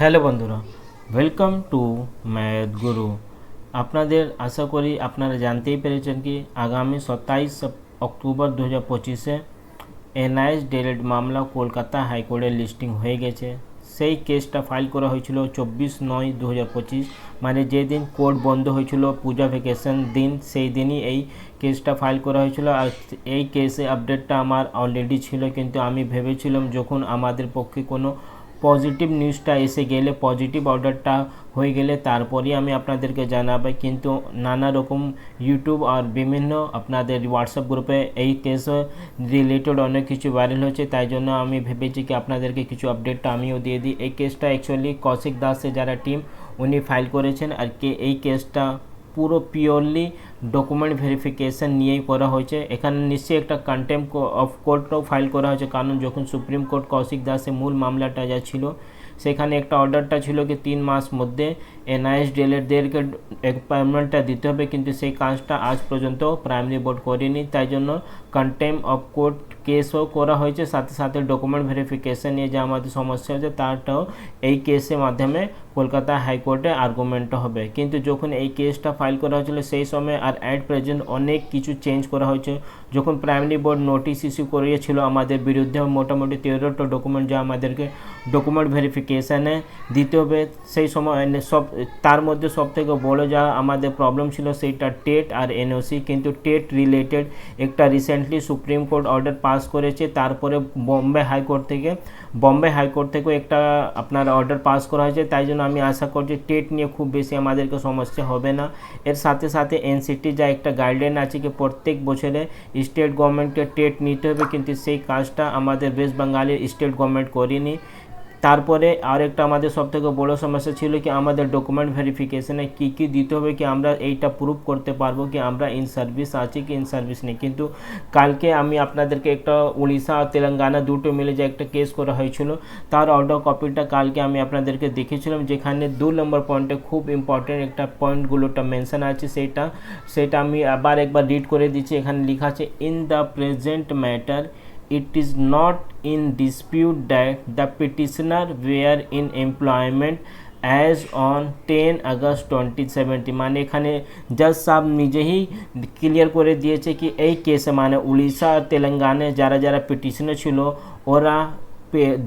Hello বন্ধুরা welcome to math গুরু আপনাদের আশা করি আপনারা জানতেই পেরেছেন কি, আগামী সাতাইশ অক্টোবর দু হাজার পঁচিশে এনআইএস ডেলেড মামলা কলকাতা হাইকোর্টে লিস্টিং হয়ে গেছে। সেই কেসটা ফাইল করা হয়েছিল চব্বিশ নয় দু হাজার পঁচিশ মানে যেদিন কোর্ট বন্ধ হয়েছিল পূজা ভ্যাকেশন দিন, সেই দিনই এই কেসটা ফাইল করা হয়েছিল। আর এই কেসে আপডেটটা আমার অলরেডি ছিল, কিন্তু আমি ভেবেছিলাম যখন আমাদের পক্ষে কোনো পজিটিভ নিউজটা এসে গেলে পজিটিভ অর্ডারটা হয়ে গেলে তারপরেই আমি আপনাদেরকে জানাব। কিন্তু নানা রকম ইউটিউব আর বিভিন্ন আপনাদের হোয়াটসঅ্যাপ গ্রুপে এই কেস রিলেটেড অনেক কিছু ভাইরাল হচ্ছে তাই জন্য আমি ভেবেছি কি আপনাদেরকে কিছু আপডেটটা আমিও দিয়ে দিই। এই কেসটা অ্যাকচুয়ালি কৌশিক দাসের যারা টিম উনি ফাইল করেছেন। আর কি এই কেসটা পুরো পিওরলি ডকুমেন্ট ভেরিফিকেশন নিয়েই করা হয়েছে। এখানে নিশ্চয়ই একটা কন্টেম্প অফ কোর্টও ফাইল করা হয়েছে। কারণ যখন সুপ্রিম কোর্ট কৌশিক দাসের মূল মামলাটা যা ছিল, সেখানে একটা অর্ডারটা ছিল কি তিন মাস মধ্যে। এনআইএস ডিএলএডদেরকে অ্যাপয়েন্টমেন্টটা দিতে হবে, কিন্তু সেই কাজটা আজ পর্যন্ত প্রাইমারি বোর্ড করেনি, তাই জন্য কন্টেম অফ কোর্ট কেসও করা হয়েছে। সাথে সাথে ডকুমেন্ট ভেরিফিকেশন নিয়ে যে আমাদের সমস্যা হচ্ছে তারটাও এই কেসের মাধ্যমে কলকাতা হাইকোর্টে আর্গুমেন্ট হবে। কিন্তু যখন এই কেসটা ফাইল করা হয়েছিল, সেই সময় আর অ্যাট প্রেজেন্ট অনেক কিছু চেঞ্জ করা হয়েছে। যখন প্রাইমারি বোর্ড নোটিশ ইস্যু করিয়েছিল আমাদের বিরুদ্ধে, মোটামুটি তেরোটা ডকুমেন্ট যা আমাদেরকে ডকুমেন্ট ভেরিফিকেশানে দিতে হবে, সেই সময় সব তার মধ্যে সব থেকে বড়ো যা আমাদের প্রবলেম ছিল সেইটা টেট আর এনওসি কিন্তু টেট রিলেটেড একটা recently supreme court order pass করেছে। তারপরে বম্বে হাইকোর্ট থেকে, বম্বে হাইকোর্ট থেকেও একটা আপনার অর্ডার পাস করা হয়েছে। তাই জন্য আমি আশা করছি টেট নিয়ে খুব বেশি আমাদেরকে সমস্যা হবে না। এর সাথে সাথে এনসিটি যা একটা গাইডলাইন আছে কি প্রত্যেক বছরে স্টেট গভর্নমেন্টকে টেট নিতে হবে, কিন্তু সেই কাজটা আমাদের ওয়েস্ট বেঙ্গলের স্টেট গভর্নমেন্ট করেনি। তারপরে আরেকটা আমাদের সবথেকে বড় সমস্যা ছিল কি আমাদের ডকুমেন্ট ভেরিফিকেশনে কী কী দিতে হবে কি আমরা এইটা প্রুভ করতে পারব কি আমরা ইন সার্ভিস আছি কি ইন সার্ভিস নেই। কিন্তু কালকে আমি আপনাদেরকে একটা উড়িষ্যা আর তেলেঙ্গানা দুটো মিলে যে একটা কেস করা হয়েছিল, তার অর্ডার কপিটা কালকে আমি আপনাদেরকে দেখেছিলাম, যেখানে দু নম্বর পয়েন্টে খুব ইম্পর্টেন্ট একটা পয়েন্টগুলোটা মেনশন আছে সেটা সেটা আমি আবার একবার রিড করে দিচ্ছি। এখানে লেখা আছে in the present matter it is not in dispute that the petitioner were in employment as on ten August twenty seventy মানে এখানে জাজ সাহেব নিজেই ক্লিয়ার করে দিয়েছে কি এই কেসে মানে উড়িষ্যা আর তেলেঙ্গানায় যারা যারা পিটিশনে ছিল, ওরা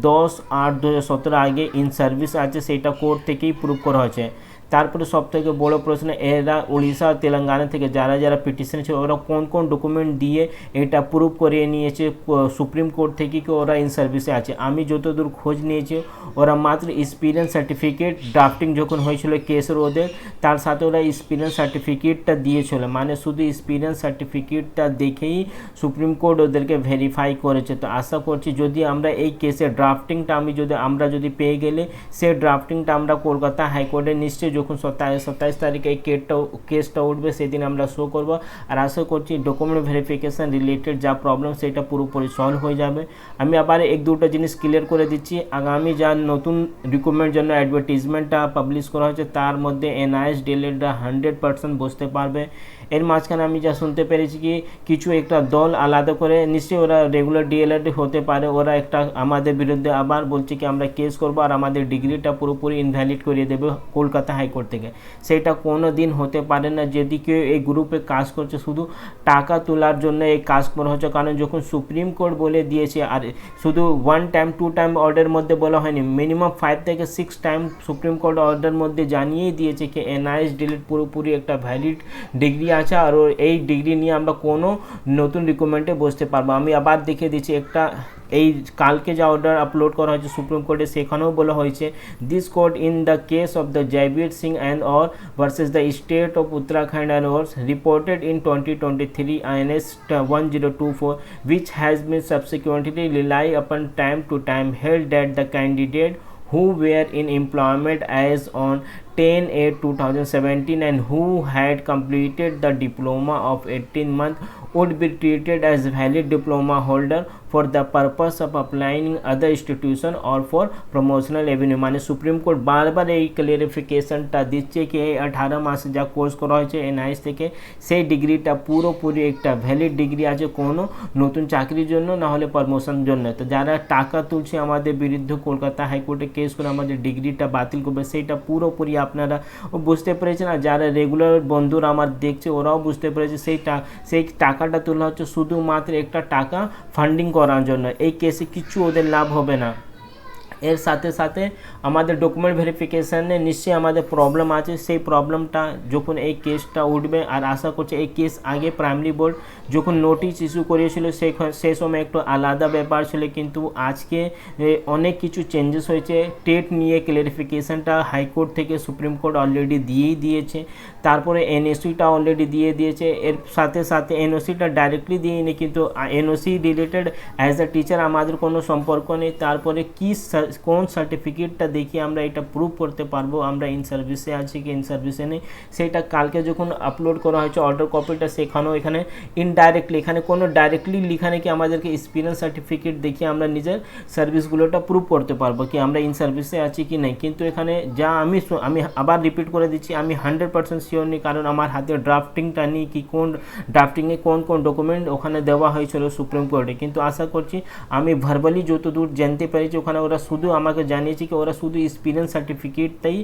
দশ আট দু হাজার সতেরো আগে ইন সার্ভিস আছে, সেটা কোর্ট থেকেই প্রুভ করা হয়েছে। তারপরে সব থেকে বড়ো প্রশ্ন, এরা উড়িষ্যা, তেলেঙ্গানা থেকে যারা যারা পিটিশন ছিল ওরা কোন কোন ডকুমেন্ট দিয়ে এটা প্রুভ করিয়ে নিয়েছে সুপ্রিম কোর্ট থেকে কি ওরা ইন সার্ভিসে আছে? আমি যতদূর খোঁজ নিয়েছি, ওরা মাত্র এক্সপিরিয়েন্স সার্টিফিকেট ড্রাফটিং যখন হয়েছিল কেসের ওদের, তার সাথে ওরা এক্সপিরিয়েন্স সার্টিফিকেটটা দিয়েছিল। মানে শুধু এক্সপিরিয়েন্স সার্টিফিকেটটা দেখেই সুপ্রিম কোর্ট ওদেরকে ভেরিফাই করেছে। তো আশা করছি যদি আমরা এই কেসের ড্রাফটিংটা আমি যদি, আমরা যদি পেয়ে গেলে, সেই ড্রাফটিংটা আমরা কলকাতা হাইকোর্টে নিশ্চয়ই যখন সত্তাইশ সাতাইশ তারিখে এই কেটটা কেসটা উঠবে, সেদিন আমরা শো করব। আর আশা করছি ডকুমেন্ট ভেরিফিকেশান রিলেটেড যা প্রবলেম সেটা পুরোপুরি সলভ হয়ে যাবে। আমি আবার এক দুটো জিনিস ক্লিয়ার করে দিচ্ছি। আগামী যা নতুন রিক্রুটমেন্ট জন্য অ্যাডভার্টিজমেন্টটা পাবলিশ করা হয়েছে, তার মধ্যে এনআইএস ডিএলএডরা হান্ড্রেড পার্সেন্ট বসতে পারবে। এর মাঝখানে আমি যা শুনতে পেরেছি কি কিছু একটা দল আলাদা করে নিশ্চয়ই ওরা রেগুলার ডিএলএড হতে পারে, ওরা একটা আমাদের বিরুদ্ধে আবার বলছে কি আমরা কেস করব আর আমাদের ডিগ্রিটা পুরোপুরি ইনভ্যালিড করিয়ে দেবে কলকাতা হাইকোর্ট থেকে। সেটা কোনো দিন হতে পারে না, যদি কেউ এই গ্রুপে কাজ করছে, শুধু টাকা তোলার জন্য এই কাজ করা হচ্ছে, কারণ যখন সুপ্রিম কোর্ট বলে দিয়েছে, আর শুধু one time two time order মধ্যে বলা হয়নি মিনিমাম ফাইভ থেকে six time supreme court order মধ্যে জানিয়েই দিয়েছে কি এনআইএস ডিলিট পুরোপুরি একটা ভ্যালিড ডিগ্রি আছে আর এই ডিগ্রি নিয়ে আমরা কোনো নতুন রিকমেন্ডে বসতে পারব। আমি আবার দেখে দিচ্ছি একটা, এই কালকে যা অর্ডার আপলোড করা হয়েছে সুপ্রিম কোর্টে, সেখানেও বলা হয়েছে this court in the case of the Jaiveer Singh and or versus the state of Uttarakhand and or reported in twenty twenty three INS one zero two four which has been subsequently rely upon time to time, held that the candidate who were in employment as on 10 8 2017 and who had completed the diploma of 18 month would be treated as valid diploma holder for the purpose of applying other institution or for promotional avenue মানে supreme court বারবার এই ক্লিয়ারিফিকেশনটা দিচ্ছে কি, এই আঠারো মাসে যা course করা হয়েছে এনআইএস থেকে, সেই ডিগ্রিটা পুরোপুরি একটা ভ্যালিড ডিগ্রি আছে কোনো নতুন চাকরির জন্য, না হলে প্রমোশন জন্য। তো যারা টাকা তুলছে আমাদের বিরুদ্ধে কলকাতা হাইকোর্টে কেস করে আমাদের ডিগ্রিটা বাতিল করবে, সেইটা পুরোপুরি আপনারা বুঝতে পেরেছেন। আর যারা রেগুলার বন্ধুরা আমার দেখছে, ওরাও বুঝতে পেরেছে সেই সেই টাকাটা তোলা হচ্ছে শুধুমাত্র একটা টাকা ফান্ডিং করার জন্য। এই কেসে কিছু ওদের লাভ হবে না। এর সাথে সাথে আমাদের ডকুমেন্ট ভেরিফিকেশানে নিশ্চয়ই আমাদের প্রবলেম আছে। সেই প্রবলেমটা যখন এই কেসটা উঠবে, আর আশা করছি এই কেস আগে প্রাইমারি বোর্ড যখন নোটিশ ইস্যু করিয়েছিল সেই সেই সময় একটু আলাদা ব্যাপার ছিল। কিন্তু আজকে অনেক কিছু চেঞ্জেস হয়েছে। টেট নিয়ে ক্লিয়ারিফিকেশানটা হাইকোর্ট থেকে সুপ্রিম কোর্ট অলরেডি দিয়েই দিয়েছে। তারপরে এনওসিটা অলরেডি দিয়ে দিয়েছে। এর সাথে সাথে এনওসিটা ডাইরেক্টলি দিয়েনি কিন্তু NOC related as a teacher আমাদের কোনো সম্পর্ক নেই। তারপরে কী সা- কোন সার্টিফিকেটটা দেখিয়ে আমরা এটা প্রুভ করতে পারব, আমরা ইন সার্ভিসে আছি কি ইন সার্ভিসে নেই, সেটা কালকে যখন আপলোড করা হয়েছে অর্ডার কপিটা সেখানেও এখানে ইনডাইরেক্টলি এখানে কোনো ডাইরেক্টলি লেখা নেই কি আমাদেরকে এক্সপিরিয়েন্স সার্টিফিকেট দেখিয়ে আমরা নিজের সার্ভিসগুলোটা প্রুভ করতে পারব কি আমরা ইন সার্ভিসে আছি কি নেই। কিন্তু এখানে যা আমি আমি আবার রিপিট করে দিচ্ছি, আমি হান্ড্রেড পার্সেন্ট শিওর নেই, কারণ আমার হাতে ড্রাফটিংটা নেই কি কোন ড্রাফটিংয়ে কোন কোন ডকুমেন্ট ওখানে দেওয়া হয়েছিল সুপ্রিম কোর্টে কিন্তু আশা করছি, আমি ভার্বালি যতদূর জানতে পেরেছি, ওখানে ওরা শুধু আমাকে জানিয়েছে কি ওরা শুধু এক্সপিরিয়েন্স সার্টিফিকেটটাই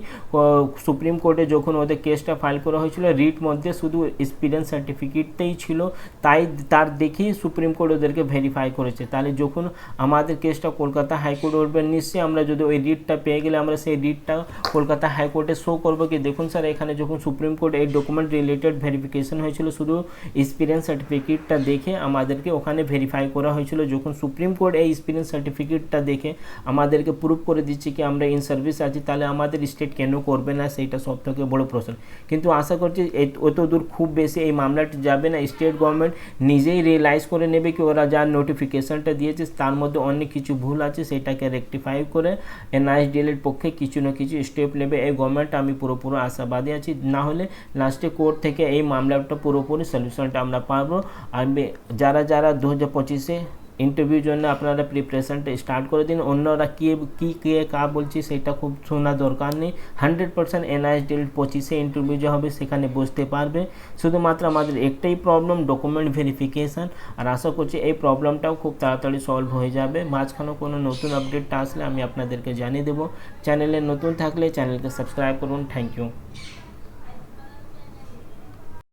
সুপ্রিম কোর্টে যখন ওদের কেসটা ফাইল করা হয়েছিল, রিট মধ্যে শুধু এক্সপিরিয়েন্স সার্টিফিকেটটাই ছিল, তাই তার দেখেই সুপ্রিম কোর্ট ওদেরকে ভেরিফাই করেছে। তাহলে যখন আমাদের কেসটা কলকাতা হাইকোর্ট উঠবে নিশ্চয়ই আমরা যদি ওই রিটটা পেয়ে গেলে আমরা সেই রিটটা কলকাতা হাইকোর্টে শো করব কি? দেখুন স্যার এখানে যখন সুপ্রিম কোর্ট এই ডকুমেন্ট রিলেটেড ভেরিফিকেশন হয়েছিল, শুধু এক্সপিরিয়েন্স সার্টিফিকেটটা দেখে আমাদেরকে ওখানে ভেরিফাই করা হয়েছিল। যখন সুপ্রিম কোর্ট এই এক্সপিরিয়েন্স সার্টিফিকেটটা দেখে আমাদেরকে প্রুভ করে দিচ্ছি কি আমরা ইন সার্ভিস আছি, তাহলে আমাদের স্টেট কেন করবে না, সেইটা সব থেকে বড় প্রশ্ন। কিন্তু আশা করছি অত দূর খুব বেশি এই মামলাটি যাবে না স্টেট গভর্নমেন্ট নিজেই রিয়েলাইজ করে নেবে কি ওরা যা নোটিফিকেশনটা দিয়েছে, তার মধ্যে অনেক কিছু ভুল আছে, সেটাকে রেকটিফাই করে এনআইএস ডিএলের পক্ষে কিছু না কিছু স্টেপ নেবে, এই গভর্নমেন্ট আমি পুরোপুরো আশাবাদী আছি। না হলে লাস্টে কোর্ট থেকে এই মামলাটা পুরোপুরি সলিউশনটা আমরা পাবো। আর যারা যারা দু হাজার পঁচিশে ইন্টারভিউর জন্য আপনারা প্রিপারেশনটা স্টার্ট করে দিন। অন্যরা কে, কী, কে, কা বলছে সেটা খুব শোনা দরকার নেই। হান্ড্রেড পার্সেন্ট এনআইএস ডিল পঁচিশে ইন্টারভিউ যে হবে সেখানে বুঝতে পারবে। শুধুমাত্র আমাদের একটাই প্রবলেম ডকুমেন্ট ভেরিফিকেশান আর আশা করছি এই প্রবলেমটাও খুব তাড়াতাড়ি সলভ হয়ে যাবে। মাঝখানে কোনো নতুন আপডেটটা আসলে আমি আপনাদেরকে জানিয়ে দেবো। চ্যানেলে নতুন থাকলে চ্যানেলকে সাবস্ক্রাইব করুন। Thank you